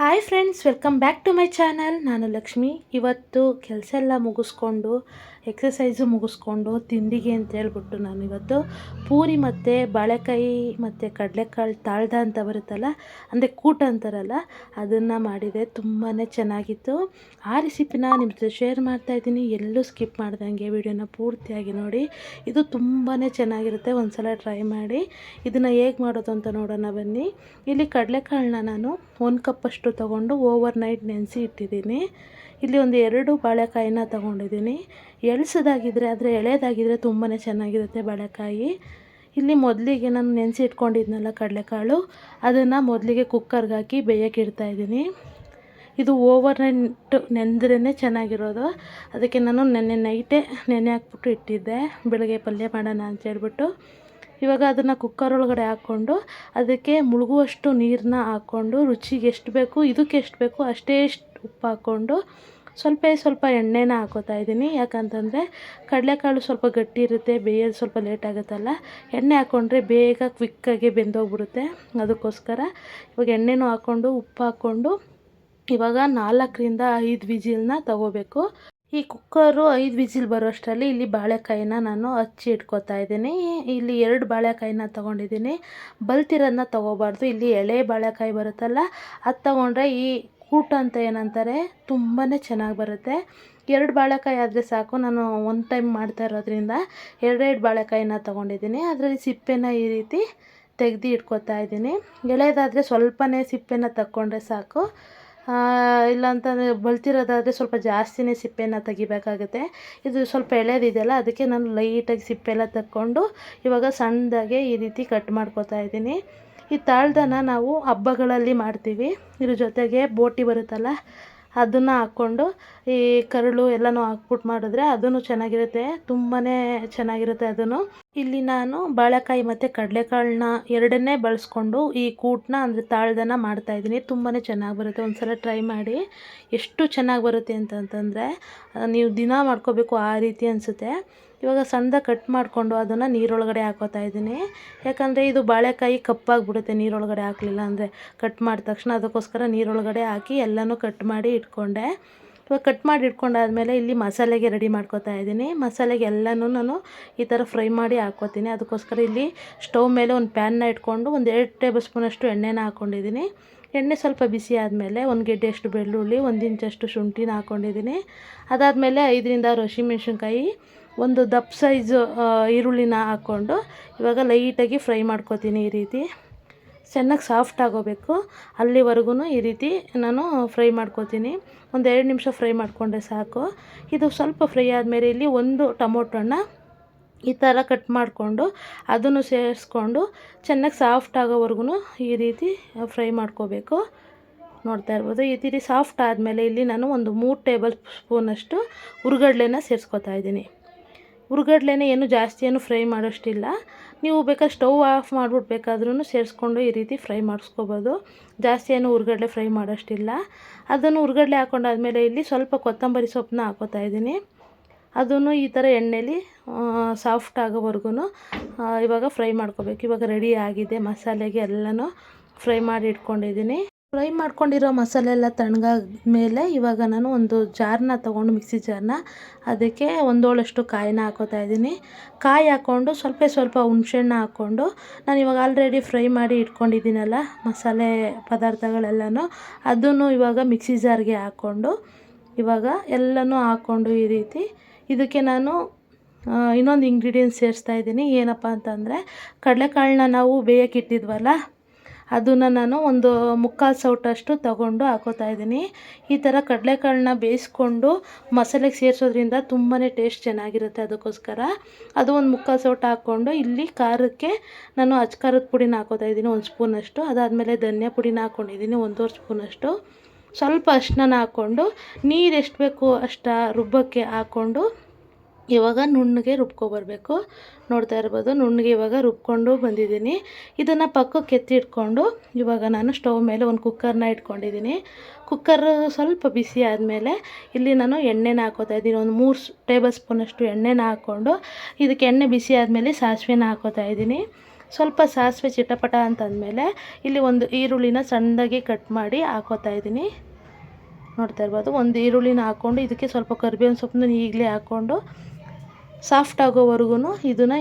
Hi friends welcome back to my channel ನಾನು ಲಕ್ಷ್ಮಿ. ಇವತ್ತು ಕೆಲಸ ಎಲ್ಲ ಮುಗಿಸ್ಕೊಂಡು ಎಕ್ಸಸೈಸು ಮುಗಿಸ್ಕೊಂಡು, ತಿಂಡಿಗೆ ಅಂತ ಹೇಳ್ಬಿಟ್ಟು ನಾನು ಇವತ್ತು ಪೂರಿ ಮತ್ತು ಬಾಳೆಕಾಯಿ ಮತ್ತು ಕಡಲೆಕಾಳು ತಾಳ್ದ ಅಂತ ಬರುತ್ತಲ್ಲ, ಅಂದರೆ ಕೂಟ ಅಂತಾರಲ್ಲ, ಅದನ್ನು ಮಾಡಿದೆ. ತುಂಬಾ ಚೆನ್ನಾಗಿತ್ತು. ಆ ರೆಸಿಪಿನ ನಿಮ್ಮ ಜೊತೆ ಶೇರ್ ಮಾಡ್ತಾಯಿದ್ದೀನಿ ಎಲ್ಲೂ ಸ್ಕಿಪ್ ಮಾಡ್ದಂಗೆ ವಿಡಿಯೋನ ಪೂರ್ತಿಯಾಗಿ ನೋಡಿ. ಇದು ತುಂಬಾ ಚೆನ್ನಾಗಿರುತ್ತೆ. ಒಂದು ಸಲ ಟ್ರೈ ಮಾಡಿ. ಇದನ್ನು ಹೇಗೆ ಮಾಡೋದು ಅಂತ ನೋಡೋಣ ಬನ್ನಿ. ಇಲ್ಲಿ ಕಡಲೆಕಾಳನ್ನ ನಾನು ಒಂದು ಕಪ್ಪಷ್ಟು ತೊಗೊಂಡು ಓವರ್ ನೈಟ್ ನೆನೆಸಿ ಇಟ್ಟಿದ್ದೀನಿ. ಇಲ್ಲಿ ಒಂದು ಎರಡು ಬಾಳೆಕಾಯಿನ ತಗೊಂಡಿದ್ದೀನಿ. ಎಳ್ಸೋದಾಗಿದ್ದರೆ ಆದರೆ ಎಳೆದಾಗಿದ್ದರೆ ತುಂಬಾ ಚೆನ್ನಾಗಿರುತ್ತೆ ಬಾಳೆಕಾಯಿ. ಇಲ್ಲಿ ಮೊದಲಿಗೆ ನಾನು ನೆನೆಸಿ ಇಟ್ಕೊಂಡಿದ್ನಲ್ಲ ಕಡಲೆಕಾಳು, ಅದನ್ನು ಮೊದಲಿಗೆ ಕುಕ್ಕರ್ಗೆ ಹಾಕಿ ಬೇಯಕ್ಕೆ ಇಡ್ತಾಯಿದ್ದೀನಿ ಇದು ಓವರ್ ನೈಟ್ ನೆಂದ್ರೇ ಚೆನ್ನಾಗಿರೋದು. ಅದಕ್ಕೆ ನಾನು ನೆನ್ನೆ ನೈಟೇ ನೆನೆ ಹಾಕ್ಬಿಟ್ಟು ಇಟ್ಟಿದ್ದೆ. ಬೆಳಗ್ಗೆ ಪಲ್ಯ ಮಾಡೋಣ ಅಂತ ಹೇಳ್ಬಿಟ್ಟು. ಇವಾಗ ಅದನ್ನು ಕುಕ್ಕರ್ ಒಳಗಡೆ ಹಾಕ್ಕೊಂಡು ಅದಕ್ಕೆ ಮುಳುಗುವಷ್ಟು ನೀರನ್ನ ಹಾಕ್ಕೊಂಡು ರುಚಿಗೆ ಎಷ್ಟು ಬೇಕು, ಇದಕ್ಕೆ ಎಷ್ಟು ಬೇಕು ಅಷ್ಟೇ ಉಪ್ಪು ಹಾಕ್ಕೊಂಡು ಸ್ವಲ್ಪ ಸ್ವಲ್ಪ ಎಣ್ಣೆನ ಹಾಕೋತಾ ಇದ್ದೀನಿ. ಯಾಕಂತಂದರೆ ಕಡಲೆಕಾಳು ಸ್ವಲ್ಪ ಗಟ್ಟಿ ಇರುತ್ತೆ, ಬೇಯೋದು ಸ್ವಲ್ಪ ಲೇಟ್ ಆಗುತ್ತಲ್ಲ. ಎಣ್ಣೆ ಹಾಕ್ಕೊಂಡ್ರೆ ಬೇಗ ಕ್ವಿಕ್ಕಾಗಿ ಬೆಂದೋಗ್ಬಿಡುತ್ತೆ. ಅದಕ್ಕೋಸ್ಕರ ಇವಾಗ ಎಣ್ಣೆನೂ ಹಾಕ್ಕೊಂಡು, ಉಪ್ಪು ಹಾಕ್ಕೊಂಡು ಇವಾಗ ನಾಲ್ಕರಿಂದ ಐದು ವಿಜಿಲನ್ನ ತಗೋಬೇಕು. ಈ ಕುಕ್ಕರು ಐದು ವಿಜಿಲ್ ಬರೋಷ್ಟರಲ್ಲಿ ಇಲ್ಲಿ ಬಾಳೆಕಾಯಿನ ನಾನು ಹಚ್ಚಿ ಇಟ್ಕೋತಾ ಇದ್ದೀನಿ. ಇಲ್ಲಿ ಎರಡು ಬಾಳೆಕಾಯಿನ ತೊಗೊಂಡಿದ್ದೀನಿ. ಬಲ್ತಿರೋದನ್ನ ತೊಗೋಬಾರ್ದು. ಇಲ್ಲಿ ಎಳೆ ಬಾಳೆಕಾಯಿ ಬರುತ್ತಲ್ಲ, ಅದು ತೊಗೊಂಡ್ರೆ ಈ ಕೂಟ ಅಂತ ಏನಂತಾರೆ ತುಂಬಾ ಚೆನ್ನಾಗಿ ಬರುತ್ತೆ. ಎರಡು ಬಾಳೆಕಾಯಿ ಆದರೆ ಸಾಕು. ನಾನು ಒಂದು ಟೈಮ್ ಮಾಡ್ತಾ ಇರೋದ್ರಿಂದ ಎರಡೆರಡು ಬಾಳೆಕಾಯಿನ ತೊಗೊಂಡಿದ್ದೀನಿ. ಅದರಲ್ಲಿ ಸಿಪ್ಪೆನ ಈ ರೀತಿ ತೆಗೆದು ಇಟ್ಕೋತಾ ಇದ್ದೀನಿ. ಎಳೆದಾದರೆ ಸ್ವಲ್ಪನೇ ಸಿಪ್ಪೆನ ತಕ್ಕೊಂಡ್ರೆ ಸಾಕು. ಇಲ್ಲ ಅಂತಂದರೆ ಬಲ್ತಿರೋದಾದರೆ ಸ್ವಲ್ಪ ಜಾಸ್ತಿನೇ ಸಿಪ್ಪೆನ ತೆಗಿಬೇಕಾಗುತ್ತೆ. ಇದು ಸ್ವಲ್ಪ ಎಳೆದಿದೆಯಲ್ಲ, ಅದಕ್ಕೆ ನಾನು ಲೈಟಾಗಿ ಸಿಪ್ಪೆ ಎಲ್ಲ ತಕ್ಕೊಂಡು ಇವಾಗ ಸಣ್ಣದಾಗೆ ಈ ರೀತಿ ಕಟ್ ಮಾಡ್ಕೊತಾ ಇದ್ದೀನಿ. ಈ ತಾಳ್ದನ ನಾವು ಹಬ್ಬಗಳಲ್ಲಿ ಮಾಡ್ತೀವಿ. ಇದ್ರ ಜೊತೆಗೆ ಬೋಟಿ ಬರುತ್ತಲ್ಲ, ಅದನ್ನು ಹಾಕ್ಕೊಂಡು ಈ ಕರಳು ಎಲ್ಲನೂ ಹಾಕ್ಬಿಟ್ಟು ಮಾಡಿದ್ರೆ ಅದೂ ಚೆನ್ನಾಗಿರುತ್ತೆ. ತುಂಬಾ ಚೆನ್ನಾಗಿರುತ್ತೆ ಅದೂ ಇಲ್ಲಿ ನಾನು ಬಾಳೆಕಾಯಿ ಮತ್ತು ಕಡಲೆಕಾಳನ್ನ ಎರಡನ್ನೇ ಬಳಸ್ಕೊಂಡು ಈ ಕೂಟನ್ನ ಅಂದರೆ ತಾಳ್ದನ ಮಾಡ್ತಾಯಿದ್ದೀನಿ ತುಂಬಾ ಚೆನ್ನಾಗಿ ಬರುತ್ತೆ. ಒಂದು ಸಲ ಟ್ರೈ ಮಾಡಿ ಎಷ್ಟು ಚೆನ್ನಾಗಿ ಬರುತ್ತೆ ಅಂತಂತಂದರೆ ನೀವು ದಿನ ಮಾಡ್ಕೋಬೇಕು ಆ ರೀತಿ ಅನಿಸುತ್ತೆ. ಇವಾಗ ಸಣ್ಣದ ಕಟ್ ಮಾಡಿಕೊಂಡು ಅದನ್ನು ನೀರೊಳಗಡೆ ಹಾಕೋತಾ ಇದ್ದೀನಿ. ಯಾಕಂದರೆ ಇದು ಬಾಳೆಕಾಯಿ ಕಪ್ಪಾಗಿಬಿಡುತ್ತೆ, ನೀರೊಳಗಡೆ ಹಾಕಲಿಲ್ಲ ಅಂದರೆ. ಕಟ್ ಮಾಡಿದ ತಕ್ಷಣ ಅದಕ್ಕೋಸ್ಕರ ನೀರೊಳಗಡೆ ಹಾಕಿ ಎಲ್ಲನೂ ಕಟ್ ಮಾಡಿ ಇಟ್ಕೊಂಡೆ. ಇವಾಗ ಕಟ್ ಮಾಡಿ ಇಟ್ಕೊಂಡಾದ್ಮೇಲೆ ಇಲ್ಲಿ ಮಸಾಲೆಗೆ ರೆಡಿ ಮಾಡ್ಕೋತಾ ಇದ್ದೀನಿ. ಮಸಾಲೆಗೆ ಎಲ್ಲನೂ ನಾನು ಈ ಥರ ಫ್ರೈ ಮಾಡಿ ಹಾಕ್ಕೋತೀನಿ. ಅದಕ್ಕೋಸ್ಕರ ಇಲ್ಲಿ ಸ್ಟವ್ ಮೇಲೆ ಒಂದು ಪ್ಯಾನ್ನ ಇಟ್ಕೊಂಡು ಒಂದು ಎರಡು ಟೇಬಲ್ ಸ್ಪೂನಷ್ಟು ಎಣ್ಣೆನ ಹಾಕ್ಕೊಂಡಿದ್ದೀನಿ ಎಣ್ಣೆ ಸ್ವಲ್ಪ ಬಿಸಿ ಆದಮೇಲೆ ಒಂದು ಗೆಡ್ಡೆಯಷ್ಟು ಬೆಳ್ಳುಳ್ಳಿ, ಒಂದು ಇಂಚಷ್ಟು ಶುಂಠಿನ ಹಾಕ್ಕೊಂಡಿದ್ದೀನಿ ಅದಾದಮೇಲೆ ಐದರಿಂದ ಆರು ಹಸಿಮೆಣ್ಸಿನ್ಕಾಯಿ, ಒಂದು ದಪ್ಪ ಸೈಜು ಈರುಳ್ಳಿನ ಹಾಕ್ಕೊಂಡು ಇವಾಗ ಲೈಟಾಗಿ ಫ್ರೈ ಮಾಡ್ಕೊತೀನಿ ಈ ರೀತಿ. ಚೆನ್ನಾಗಿ ಸಾಫ್ಟ್ ಆಗೋಬೇಕು. ಅಲ್ಲಿವರೆಗೂ ಈ ರೀತಿ ನಾನು ಫ್ರೈ ಮಾಡ್ಕೊತೀನಿ. ಒಂದು ಎರಡು ನಿಮಿಷ ಫ್ರೈ ಮಾಡಿಕೊಂಡ್ರೆ ಸಾಕು. ಇದು ಸ್ವಲ್ಪ ಫ್ರೈ ಆದಮೇಲೆ ಇಲ್ಲಿ ಒಂದು ಟೊಮೊಟೊನ ಈ ಥರ ಕಟ್ ಮಾಡಿಕೊಂಡು ಅದನ್ನು ಸೇರಿಸ್ಕೊಂಡು ಚೆನ್ನಾಗಿ ಸಾಫ್ಟ್ ಆಗೋವರೆಗೂ ಈ ರೀತಿ ಫ್ರೈ ಮಾಡ್ಕೋಬೇಕು. ನೋಡ್ತಾ ಇರ್ಬೋದು. ಈ ರೀತಿ ಸಾಫ್ಟ್ ಆದಮೇಲೆ ಇಲ್ಲಿ ನಾನು ಒಂದು ಮೂರು ಟೇಬಲ್ ಸ್ಪೂನಷ್ಟು ಉರ್ಗಡ್ಲೆನ ಸೇರಿಸ್ಕೊತಾ ಇದ್ದೀನಿ. ಹುರ್ಗಡ್ಲೆನೇ ಏನು ಜಾಸ್ತಿ ಏನು ಫ್ರೈ ಮಾಡೋಷ್ಟಿಲ್ಲ. ನೀವು ಬೇಕಾದ್ರೆ ಸ್ಟವ್ ಆಫ್ ಮಾಡ್ಬಿಟ್ಟು ಬೇಕಾದ್ರೂ ಸೇರಿಸ್ಕೊಂಡು ಈ ರೀತಿ ಫ್ರೈ ಮಾಡಿಸ್ಕೋಬೋದು. ಜಾಸ್ತಿ ಏನು ಹುರ್ಗಡ್ಲೆ ಫ್ರೈ ಮಾಡೋಷ್ಟಿಲ್ಲ. ಅದನ್ನು ಹುರ್ಗಡ್ಲೆ ಹಾಕೊಂಡಾದ್ಮೇಲೆ ಇಲ್ಲಿ ಸ್ವಲ್ಪ ಕೊತ್ತಂಬರಿ ಸೊಪ್ಪನ್ನ ಹಾಕೋತಾ ಇದ್ದೀನಿ. ಅದನ್ನು ಈ ಥರ ಎಣ್ಣೆಲಿ ಸಾಫ್ಟ್ ಆಗೋವರೆಗೂ ಇವಾಗ ಫ್ರೈ ಮಾಡ್ಕೋಬೇಕು. ಇವಾಗ ರೆಡಿ ಆಗಿದೆ ಮಸಾಲೆಗೆ ಎಲ್ಲನೂ ಫ್ರೈ ಮಾಡಿ ಇಟ್ಕೊಂಡಿದ್ದೀನಿ. ಫ್ರೈ ಮಾಡ್ಕೊಂಡಿರೋ ಮಸಾಲೆ ಎಲ್ಲ ತಣ್ಣಗಾದ ಮೇಲೆ ಇವಾಗ ನಾನು ಒಂದು ಜಾರನ್ನ ತೊಗೊಂಡು ಮಿಕ್ಸಿ ಜಾರನ್ನ ಅದಕ್ಕೆ ಒಂದೋಳಷ್ಟು ಕಾಯಿನ ಹಾಕೋತಾ ಇದ್ದೀನಿ. ಕಾಯಿ ಹಾಕ್ಕೊಂಡು ಸ್ವಲ್ಪ ಸ್ವಲ್ಪ ಹುಣ್ಸೆಹಣ್ಣು ಹಾಕ್ಕೊಂಡು ನಾನು ಇವಾಗ ಆಲ್ರೆಡಿ ಫ್ರೈ ಮಾಡಿ ಇಟ್ಕೊಂಡಿದ್ದೀನಲ್ಲ ಮಸಾಲೆ ಪದಾರ್ಥಗಳೆಲ್ಲನೂ ಅದನ್ನು ಇವಾಗ ಮಿಕ್ಸಿ ಜಾರ್ಗೆ ಹಾಕ್ಕೊಂಡು ಇವಾಗ ಎಲ್ಲನೂ ಹಾಕ್ಕೊಂಡು ಈ ರೀತಿ ಇದಕ್ಕೆ ನಾನು ಇನ್ನೊಂದು ಇಂಗ್ರೀಡಿಯೆಂಟ್ಸ್ ಸೇರಿಸ್ತಾ ಇದ್ದೀನಿ. ಏನಪ್ಪ ಅಂತಂದರೆ ಕಡಲೆಕಾಳನ್ನ ನಾವು ಬೇಯಕ್ಕೆ ಇಟ್ಟಿದ್ವಲ್ಲ ಅದನ್ನು ನಾನು ಒಂದು ಮುಕ್ಕಾಲು ಸೌಟಷ್ಟು ತಗೊಂಡು ಹಾಕೋತಾ ಇದ್ದೀನಿ. ಈ ಥರ ಕಡಲೆಕಾಳನ್ನ ಬೇಯಿಸ್ಕೊಂಡು ಮಸಾಲೆಗೆ ಸೇರಿಸೋದ್ರಿಂದ ತುಂಬಾ ಟೇಸ್ಟ್ ಚೆನ್ನಾಗಿರುತ್ತೆ ಅದಕ್ಕೋಸ್ಕರ. ಅದು ಒಂದು ಮುಕ್ಕಾಲು ಸೌಟು ಹಾಕ್ಕೊಂಡು ಇಲ್ಲಿ ಖಾರಕ್ಕೆ ನಾನು ಅಚ್ಚ ಖಾರದ ಪುಡಿನ ಹಾಕೋತಾ ಇದ್ದೀನಿ ಒಂದು ಸ್ಪೂನಷ್ಟು. ಅದಾದಮೇಲೆ ಧನಿಯಾ ಪುಡಿನ ಹಾಕ್ಕೊಂಡಿದ್ದೀನಿ ಒಂದೂವರೆ ಸ್ಪೂನಷ್ಟು. ಸ್ವಲ್ಪ ಅಷ್ಟನ ಹಾಕ್ಕೊಂಡು ನೀರು ಎಷ್ಟು ಬೇಕು ಅಷ್ಟು ರುಬ್ಬಕ್ಕೆ ಹಾಕ್ಕೊಂಡು ಇವಾಗ ನುಣ್ಣಗೆ ರುಬ್ಕೊಬರ್ಬೇಕು. ನೋಡ್ತಾ ಇರ್ಬೋದು, ನುಣ್ಣಗೆ ಇವಾಗ ರುಬ್ಕೊಂಡು ಬಂದಿದ್ದೀನಿ. ಇದನ್ನು ಪಕ್ಕಕ್ಕೆ ಎತ್ತಿಟ್ಕೊಂಡು ಇವಾಗ ನಾನು ಸ್ಟವ್ ಮೇಲೆ ಒಂದು ಕುಕ್ಕರ್ನ ಇಟ್ಕೊಂಡಿದ್ದೀನಿ. ಕುಕ್ಕರ್ ಸ್ವಲ್ಪ ಬಿಸಿ ಆದಮೇಲೆ ಇಲ್ಲಿ ನಾನು ಎಣ್ಣೆನ ಹಾಕೋತಾ ಇದ್ದೀನಿ. ಒಂದು ಮೂರು ಟೇಬಲ್ ಸ್ಪೂನಷ್ಟು ಎಣ್ಣೆನ ಹಾಕ್ಕೊಂಡು ಇದಕ್ಕೆ ಎಣ್ಣೆ ಬಿಸಿ ಆದಮೇಲೆ ಸಾಸಿವೆನ ಹಾಕೋತಾ ಇದ್ದೀನಿ. ಸ್ವಲ್ಪ ಸಾಸಿವೆ ಚಿಟಪಟ ಅಂತಂದಮೇಲೆ ಇಲ್ಲಿ ಒಂದು ಈರುಳ್ಳಿನ ಸಣ್ಣದಾಗಿ ಕಟ್ ಮಾಡಿ ಹಾಕೋತಾ ಇದ್ದೀನಿ. ನೋಡ್ತಾ ಇರ್ಬೋದು, ಒಂದು ಈರುಳ್ಳಿನ ಹಾಕ್ಕೊಂಡು ಇದಕ್ಕೆ ಸ್ವಲ್ಪ ಕರಿಬೇವಿನ ಸೊಪ್ಪನ್ನ ಈಗಲೇ ಹಾಕ್ಕೊಂಡು ಸಾಫ್ಟ್ ಆಗೋವರೆಗೂ ಇದನ್ನು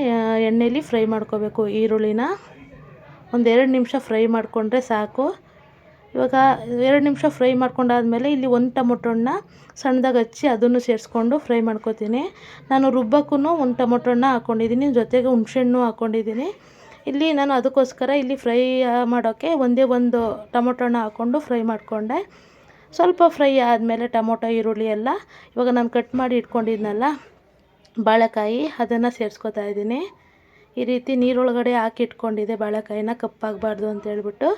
ಎಣ್ಣೆಯಲ್ಲಿ ಫ್ರೈ ಮಾಡ್ಕೋಬೇಕು. ಈರುಳ್ಳಿನ ಒಂದು ಎರಡು ನಿಮಿಷ ಫ್ರೈ ಮಾಡಿಕೊಂಡ್ರೆ ಸಾಕು. ಇವಾಗ ಎರಡು ನಿಮಿಷ ಫ್ರೈ ಮಾಡ್ಕೊಂಡಾದ್ಮೇಲೆ ಇಲ್ಲಿ ಒಂದು ಟೊಮೊಟೊ ಸಣ್ಣದಾಗಿ ಹಚ್ಚಿ ಅದನ್ನು ಸೇರಿಸ್ಕೊಂಡು ಫ್ರೈ ಮಾಡ್ಕೊತೀನಿ. ನಾನು ರುಬ್ಬಕ್ಕೂ ಒಂದು ಟೊಮೊಟೊ ಹಣ್ಣ ಹಾಕ್ಕೊಂಡಿದ್ದೀನಿ ಜೊತೆಗೆ ಹುಣ್ಸೆಹಣ್ಣು ಹಾಕ್ಕೊಂಡಿದ್ದೀನಿ ಇಲ್ಲಿ ನಾನು ಅದಕ್ಕೋಸ್ಕರ ಇಲ್ಲಿ ಫ್ರೈ ಮಾಡೋಕ್ಕೆ ಒಂದೇ ಒಂದು ಟೊಮೊಟೊ ಹಣ್ಣ ಹಾಕ್ಕೊಂಡು ಫ್ರೈ ಮಾಡಿಕೊಂಡೆ. ಸ್ವಲ್ಪ ಫ್ರೈ ಆದಮೇಲೆ ಟೊಮೊಟೊ, ಈರುಳ್ಳಿ ಎಲ್ಲ ಇವಾಗ ನಾನು ಕಟ್ ಮಾಡಿ ಇಟ್ಕೊಂಡಿದ್ನಲ್ಲ ಬಾಳೆಕಾಯಿ ಅದನ್ನು ಸೇರಿಸ್ಕೊತಾ ಇದ್ದೀನಿ. ಈ ರೀತಿ ನೀರೊಳಗಡೆ ಹಾಕಿ ಇಟ್ಕೊಂಡಿದ್ದೆ ಬಾಳೆಕಾಯಿನ, ಕಪ್ಪಾಗಬಾರ್ದು ಅಂತ ಹೇಳ್ಬಿಟ್ಟು.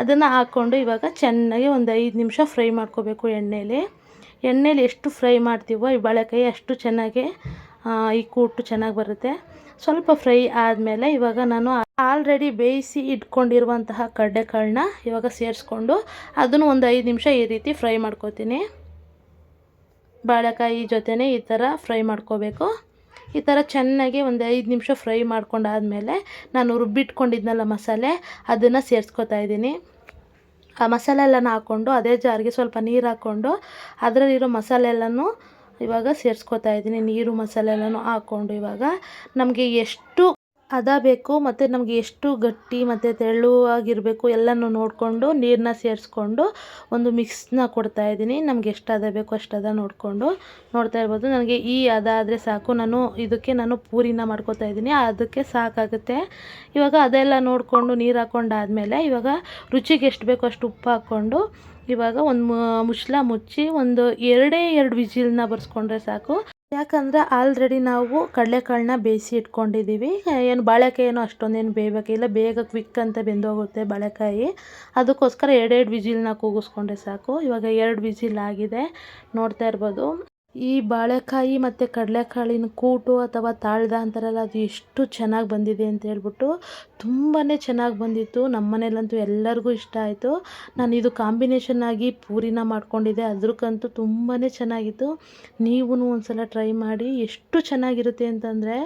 ಅದನ್ನು ಹಾಕ್ಕೊಂಡು ಇವಾಗ ಚೆನ್ನಾಗಿ ಒಂದು ಐದು ನಿಮಿಷ ಫ್ರೈ ಮಾಡ್ಕೋಬೇಕು ಎಣ್ಣೆಯಲ್ಲಿ ಎಣ್ಣೆಲಿ ಎಷ್ಟು ಫ್ರೈ ಮಾಡ್ತೀವೋ ಈ ಬಾಳೆಕಾಯಿ ಅಷ್ಟು ಚೆನ್ನಾಗಿ ಈ ಕೂಟು ಚೆನ್ನಾಗಿ ಬರುತ್ತೆ. ಸ್ವಲ್ಪ ಫ್ರೈ ಆದಮೇಲೆ ಇವಾಗ ನಾನು ಆಲ್ರೆಡಿ ಬೇಯಿಸಿ ಇಟ್ಕೊಂಡಿರುವಂತಹ ಕಡ್ಡೆಕಾಳನ್ನ ಇವಾಗ ಸೇರಿಸ್ಕೊಂಡು ಅದನ್ನು ಒಂದು ಐದು ನಿಮಿಷ ಈ ರೀತಿ ಫ್ರೈ ಮಾಡ್ಕೋತೀನಿ. ಬಾಳೆಕಾಯಿ ಜೊತೆನೇ ಈ ಥರ ಫ್ರೈ ಮಾಡ್ಕೋಬೇಕು. ಈ ಥರ ಚೆನ್ನಾಗಿ ಒಂದು ಐದು ನಿಮಿಷ ಫ್ರೈ ಮಾಡ್ಕೊಂಡಾದಮೇಲೆ ನಾನು ರುಬ್ಬಿಟ್ಕೊಂಡಿದ್ನಲ್ಲ ಮಸಾಲೆ, ಅದನ್ನು ಸೇರಿಸ್ಕೊತಾ ಇದ್ದೀನಿ. ಆ ಮಸಾಲೆ ಎಲ್ಲನೂ ಹಾಕ್ಕೊಂಡು ಅದೇ ಜಾರಿಗೆ ಸ್ವಲ್ಪ ನೀರು ಹಾಕ್ಕೊಂಡು ಅದರಲ್ಲಿರೋ ಮಸಾಲೆ ಎಲ್ಲನೂ ಇವಾಗ ಸೇರಿಸ್ಕೊತಾ ಇದ್ದೀನಿ. ನೀರು ಮಸಾಲೆ ಎಲ್ಲನೂ ಹಾಕ್ಕೊಂಡು ಇವಾಗ ನಮಗೆ ಎಷ್ಟು ಹದ ಬೇಕು, ಮತ್ತು ನಮಗೆ ಎಷ್ಟು ಗಟ್ಟಿ, ಮತ್ತು ತೆಳುವಾಗಿರಬೇಕು ಎಲ್ಲನೂ ನೋಡಿಕೊಂಡು ನೀರನ್ನ ಸೇರಿಸ್ಕೊಂಡು ಒಂದು ಮಿಕ್ಸ್ನ ಕೊಡ್ತಾ ಇದ್ದೀನಿ. ನಮ್ಗೆ ಎಷ್ಟು ಹದ ಬೇಕು ಅಷ್ಟು ಹದ ನೋಡಿಕೊಂಡು ನೋಡ್ತಾ ಇರ್ಬೋದು. ನನಗೆ ಈ ಹದ ಆದರೆ ಸಾಕು. ನಾನು ಇದಕ್ಕೆ ನಾನು ಪೂರಿನ ಮಾಡ್ಕೊತಾ ಇದ್ದೀನಿ. ಅದಕ್ಕೆ ಸಾಕಾಗುತ್ತೆ. ಇವಾಗ ಅದೆಲ್ಲ ನೋಡಿಕೊಂಡು ನೀರು ಹಾಕ್ಕೊಂಡಾದ್ಮೇಲೆ ಇವಾಗ ರುಚಿಗೆ ಎಷ್ಟು ಬೇಕೋ ಅಷ್ಟು ಉಪ್ಪು ಹಾಕ್ಕೊಂಡು ಇವಾಗ ಒಂದು ಮುಚ್ಚಳ ಮುಚ್ಚಿ ಒಂದು ಎರಡೇ ಎರಡು ವಿಜಿಲ್ನ ಬರ್ಸ್ಕೊಂಡ್ರೆ ಸಾಕು. ಯಾಕಂದರೆ ಆಲ್ರೆಡಿ ನಾವು ಕಡಲೆಕಾಳನ್ನ ಬೇಯಿಸಿ ಇಟ್ಕೊಂಡಿದ್ದೀವಿ. ಏನು ಬಾಳೆಕಾಯಿ ಏನು ಅಷ್ಟೊಂದೇನು ಬೇಯಬೇಕಿಲ್ಲ. ಬೇಗ ಕ್ವಿಕ್ ಅಂತ ಬೆಂದೋಗುತ್ತೆ ಬಾಳೆಕಾಯಿ. ಅದಕ್ಕೋಸ್ಕರ ಎರಡೆರಡು ವಿಜಿಲ್ನ ಕೂಗಿಸ್ಕೊಂಡ್ರೆ ಸಾಕು. ಇವಾಗ ಎರಡು ವಿಜಿಲ್ ಆಗಿದೆ. ನೋಡ್ತಾ ಇರ್ಬೋದು. ಈ ಬಾಳೆಕಾಯಿ ಮತ್ತು ಕಡಲೆಕಾಳಿನ ಕೂಟು ಅಥವಾ ತಾಳ್ದ ಅಂತಾರಲ್ಲ, ಅದು ಎಷ್ಟು ಚೆನ್ನಾಗಿ ಬಂದಿದೆ ಅಂತ ಹೇಳ್ಬಿಟ್ಟು ತುಂಬಾ ಚೆನ್ನಾಗಿ ಬಂದಿತ್ತು. ನಮ್ಮ ಮನೇಲಂತೂ ಎಲ್ಲರಿಗೂ ಇಷ್ಟ ಆಯಿತು. ನಾನು ಇದು ಕಾಂಬಿನೇಷನ್ ಆಗಿ ಪೂರಿನ ಮಾಡ್ಕೊಂಡಿದ್ದೆ. ಅದ್ರಕ್ಕಂತೂ ತುಂಬಾ ಚೆನ್ನಾಗಿತ್ತು. ನೀವು ಒಂದು ಸಲ ಟ್ರೈ ಮಾಡಿ. ಎಷ್ಟು ಚೆನ್ನಾಗಿರುತ್ತೆ ಅಂತಂದರೆ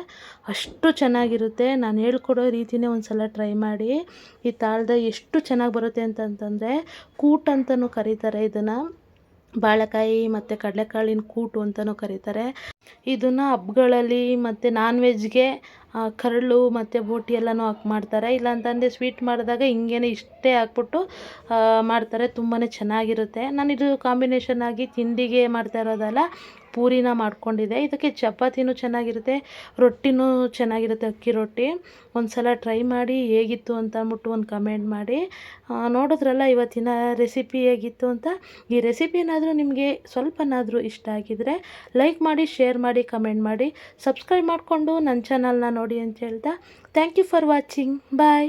ಅಷ್ಟು ಚೆನ್ನಾಗಿರುತ್ತೆ. ನಾನು ಹೇಳ್ಕೊಡೋ ರೀತಿಯೇ ಒಂದು ಸಲ ಟ್ರೈ ಮಾಡಿ. ಈ ತಾಳ್ದ ಎಷ್ಟು ಚೆನ್ನಾಗಿ ಬರುತ್ತೆ ಅಂತಂತಂದರೆ ಕೂಟ್ ಅಂತಲೂ ಕರೀತಾರೆ ಇದನ್ನು. ಬಾಳೆಕಾಯಿ ಮತ್ತು ಕಡಲೆಕಾಳಿನ ಕೂಟು ಅಂತಲೂ ಕರೀತಾರೆ. ಇದನ್ನು ಹಬ್ಗಳಲ್ಲಿ ಮತ್ತು ನಾನ್ ವೆಜ್ಗೆ ಕರಳು ಮತ್ತು ಬೋಟಿ ಎಲ್ಲನೂ ಹಾಕಿ ಮಾಡ್ತಾರೆ. ಇಲ್ಲ ಅಂತಂದರೆ ಸ್ವೀಟ್ ಮಾಡಿದಾಗ ಹಿಂಗೇನೆ ಇಷ್ಟೇ ಹಾಕ್ಬಿಟ್ಟು ಮಾಡ್ತಾರೆ. ತುಂಬಾ ಚೆನ್ನಾಗಿರುತ್ತೆ. ನಾನು ಇದು ಕಾಂಬಿನೇಷನ್ ಆಗಿ ತಿಂಡಿಗೆ ಮಾಡ್ತಾ ಇರೋದಲ್ಲ, ಪೂರಿನ ಮಾಡ್ಕೊಂಡಿದ್ದೆ. ಇದಕ್ಕೆ ಚಪಾತಿನೂ ಚೆನ್ನಾಗಿರುತ್ತೆ, ರೊಟ್ಟಿನೂ ಚೆನ್ನಾಗಿರುತ್ತೆ ಅಕ್ಕಿ ರೊಟ್ಟಿ. ಒಂದು ಸಲ ಟ್ರೈ ಮಾಡಿ ಹೇಗಿತ್ತು ಅಂತ ಅಂದ್ಬಿಟ್ಟು ಒಂದು ಕಮೆಂಟ್ ಮಾಡಿ. ನೋಡಿದ್ರಲ್ಲ ಇವತ್ತಿನ ರೆಸಿಪಿ ಹೇಗಿತ್ತು ಅಂತ? ಈ ರೆಸಿಪಿ ಏನಾದರೂ ನಿಮಗೆ ಸ್ವಲ್ಪನಾದರೂ ಇಷ್ಟ ಆಗಿದರೆ ಲೈಕ್ ಮಾಡಿ ಶೇರ್ ಮಾಡಿ ಕಮೆಂಟ್ ಮಾಡಿ. ಸಬ್ಸ್ಕ್ರೈಬ್ ಮಾಡಿಕೊಂಡು ನನ್ನ ಚಾನಲ್ನ ನೋಡಿ ಅಂತ ಹೇಳ್ತಾ thank you for watching bye